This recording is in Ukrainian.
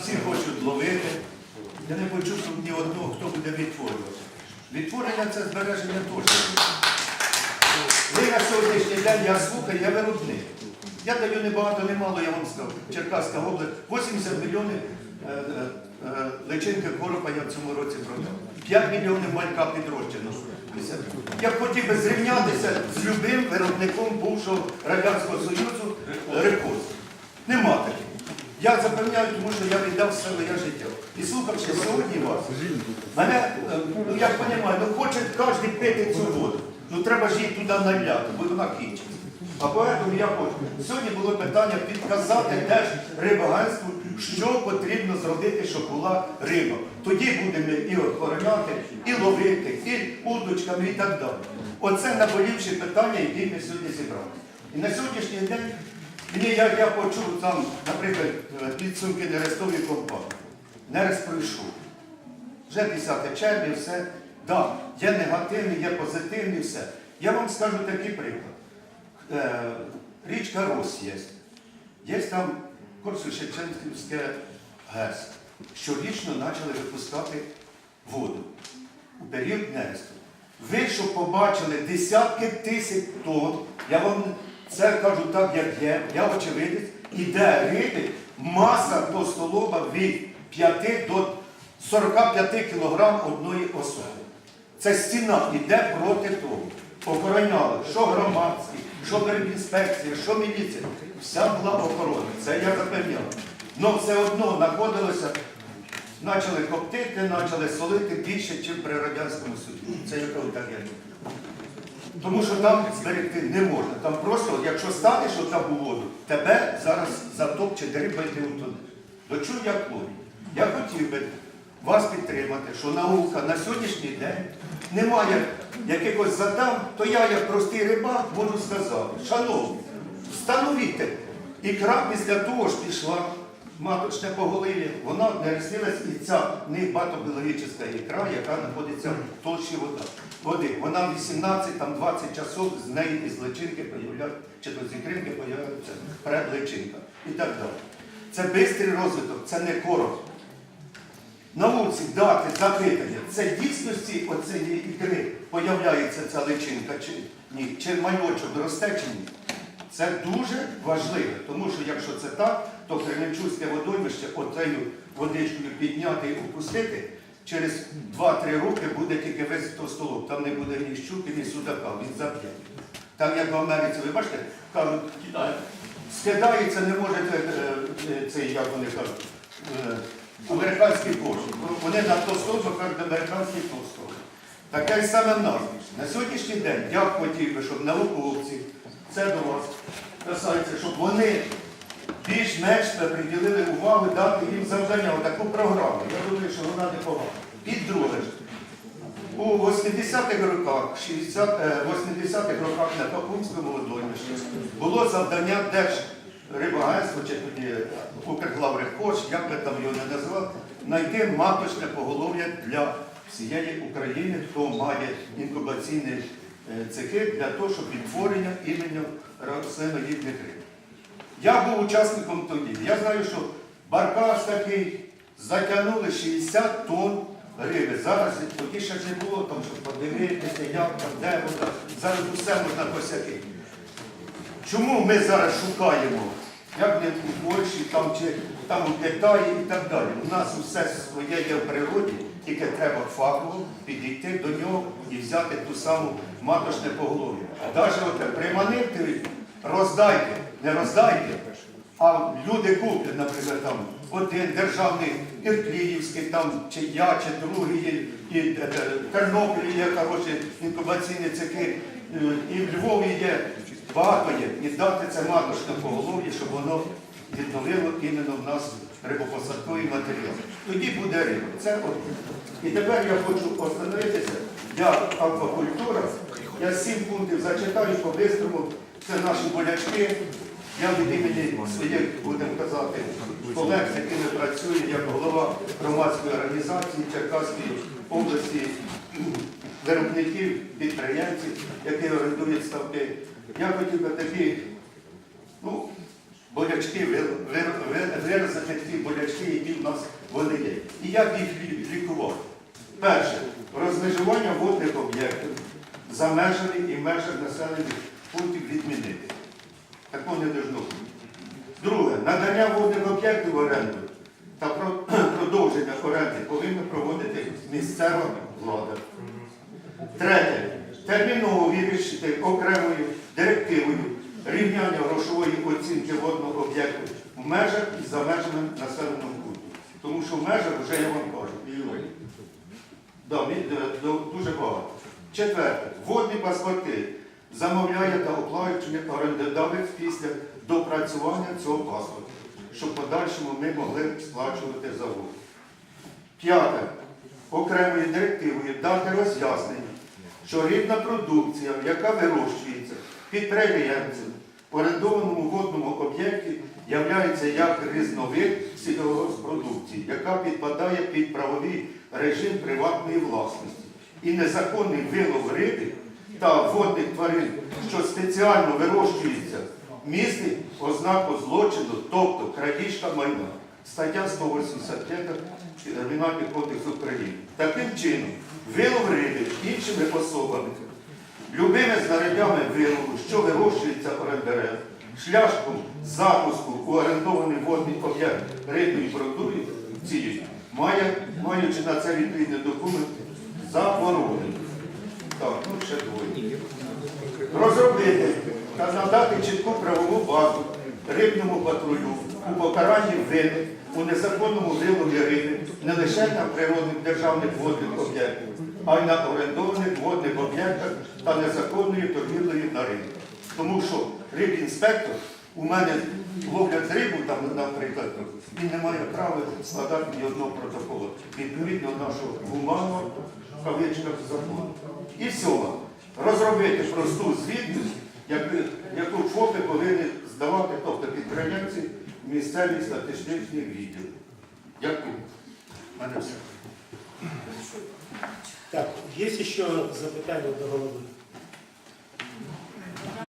Всі хочуть ловити. Я не почув тут ні одного, хто буде відтворювати. Відтворення це збереження теж. Ви на сьогоднішній день я слухаю, я виробник. Я даю не багато, не я вам сказав. Черкаська область, 80 мільйонів е, е, е, личинки коропа я в цьому році продав. 5 мільйонів малька підрощено. Я хотів би зрівнятися з любим виробником бувшого Радянського Союзу рекорд. Я запевняю, тому що я віддав все своє життя. І слухавши сьогодні вас, мене, е, ну я розумію, ну хоче кожен пити цю воду. Ну треба ж її туди наляти, бо вона кінчиться. А поэтому я хочу. Сьогодні було питання підказати Держрибагентству, що потрібно зробити, щоб була риба. Тоді будемо і охороняти, і ловити, і удочками, і так далі. Оце наболівші питання, які ми сьогодні зібрали. І на сьогоднішній день мені я, я почув там, наприклад, е, підсумки нерестової компанії. Нерест пройшов. Вже 10 червня, все. Да, є негативний, є позитивний, все. Я вам скажу такий приклад. Е, річка Рос є. Є там Корсу-Шевченківське ГЕС. Щорічно почали випускати воду у період нересту. Ви, що побачили десятки тисяч тонн, я вам це кажу так, як є, я очевидець, іде риби, маса толстолоба від 5 до 45 кг одної особи. Це стіна йде проти того. Охороняли, що громадські, що інспекція, що міліція. Вся була охорона. Це я запевняв. Але все одно знаходилося, почали коптити, почали солити більше, ніж при Радянському Союзі. Це я кажу так я думаю. Тому що там зберегти не можна. Там просто, якщо станеш отак у воду, тебе зараз затопче риба і ти утонеш. До чого я клоню? Я хотів би вас підтримати, що наука на сьогоднішній день немає якихось задам, то я, як простий рибак, можу сказати, шановні, встановіть, ікра після того ж пішла, маточне поголів'я, вона не ростилась і ця небатобіологічна ікра, яка знаходиться в толщі вода. води. Вона 18 там 20 часов з неї із личинки чи то з ікринки появляється предличинка і так далі. Це швидкий розвиток, це не коротко. Науці дати запитання, це в дійсності оцієї ікри появляється ця личинка чи ні, чи майочок росте чи ні. Це дуже важливо, тому що якщо це так, то Кременчуцьке водоймище оцею водичкою підняти і опустити, через 2-3 роки буде тільки весь столоб. Там не буде ні щуки, ні судака, він заб'є. Так як в Америці, ви бачите, кажуть, скидається, не можете, е, е, цей, як вони кажуть, е, американський кошик. Вони на толстовку кажуть американський толстовок. Таке саме в нас. На сьогоднішній день я хотів би, щоб науковці, це до вас касається, щоб вони більш-менш приділили увагу, дати їм завдання, таку програму. Я думаю, що вона непогана. І друге, у 80-х роках, 60, е, 80-х роках на Пакунському водоймищі було завдання Держрибагентства, чи тоді Укрглаврехоч, як би там його не назвав, знайти маточне поголов'я для всієї України, хто має інкубаційні е, цехи для того, щоб відтворення імені рослинноїдних риб. Я був учасником тоді. Я знаю, що баркас такий затягнули 60 тонн риби. Зараз тоді ще не було, там, щоб подивитися, як там, де вода. Зараз усе можна посякити. Чому ми зараз шукаємо, як не у Польщі, там, чи там у Китаї і так далі? У нас усе своє є в природі, тільки треба фахово підійти до нього і взяти ту саму маточне поголов'я. Навіть от приманити, роздайте, не роздайте, а люди куплять, наприклад, там один державний Іркліївський, там, чи я, чи другий, і, і е, е, Тернопіль є хороші інкубаційні цехи, е, і в Львові є, багато є. І дати це маточне поголов'я, щоб воно відновило іменно в нас рибопосадковий матеріал. Тоді буде риба. Це от. І тепер я хочу остановитися. Я аквакультура. Я сім пунктів зачитаю по-бистрому. Це наші болячки. Я від імені своїх, будемо казати, колег, з якими працюю, як голова громадської організації Черкаської області, виробників, підприємців, які орендують ставки. Я хотів би такі, ну, болячки, вир- вир- вир- виразити ті болячки, які в нас вони є. І як їх лі- лікувати? Перше, розмежування водних об'єктів за межами і межах населених пунктів відмінити. Такого не должно бути. Друге, надання водних об'єктів в оренду та продовження оренди повинна проводити місцева влада. Третє. Терміново вирішити окремою директивою рівняння грошової оцінки водного об'єкту в межах і за межами населеного пункту. Тому що в межах вже я вам кажу, мільйони. Да, е, дуже багато. Четверте. Водні паспорти замовляє та оплачує орендодавець після допрацювання цього паспорта, щоб в подальшому ми могли сплачувати за воду. П'яте. Окремою директивою дати роз'яснення, що рідна продукція, яка вирощується підприємцем в орендованому водному об'єкті, являється як різновид сільгоспродукції, яка підпадає під правовий режим приватної власності. І незаконний вилов риби та водних тварин, що спеціально вирощується, містить ознаку злочину, тобто крадіжка майна. Стаття 185 Кримінальний кодекс України. Таким чином, вилов риби іншими особами, любими знарядями вилову, що вирощується орендарем, шляхом запуску у орендований водний об'єкт рибної продукції, має, маючи на це відповідний документ, заборонено. Так, ну ще двоє. Розробити та надати чітку правову базу рибному патрулю у покаранні вини у незаконному вилові риби не лише на природних державних водних об'єктах, а й на орендованих водних об'єктах та незаконною торгівлею на ринку. Тому що рибінспектор у мене ловлять рибу, там, наприклад, він не має права складати ні одного протоколу відповідно нашого гуманного кавичках закону. І всього, розробити просту звітність, яку, ФОПи повинні здавати, тобто підприємці місцеві статистичні відділи. Дякую. Мене все. Так, є ще запитання до голови?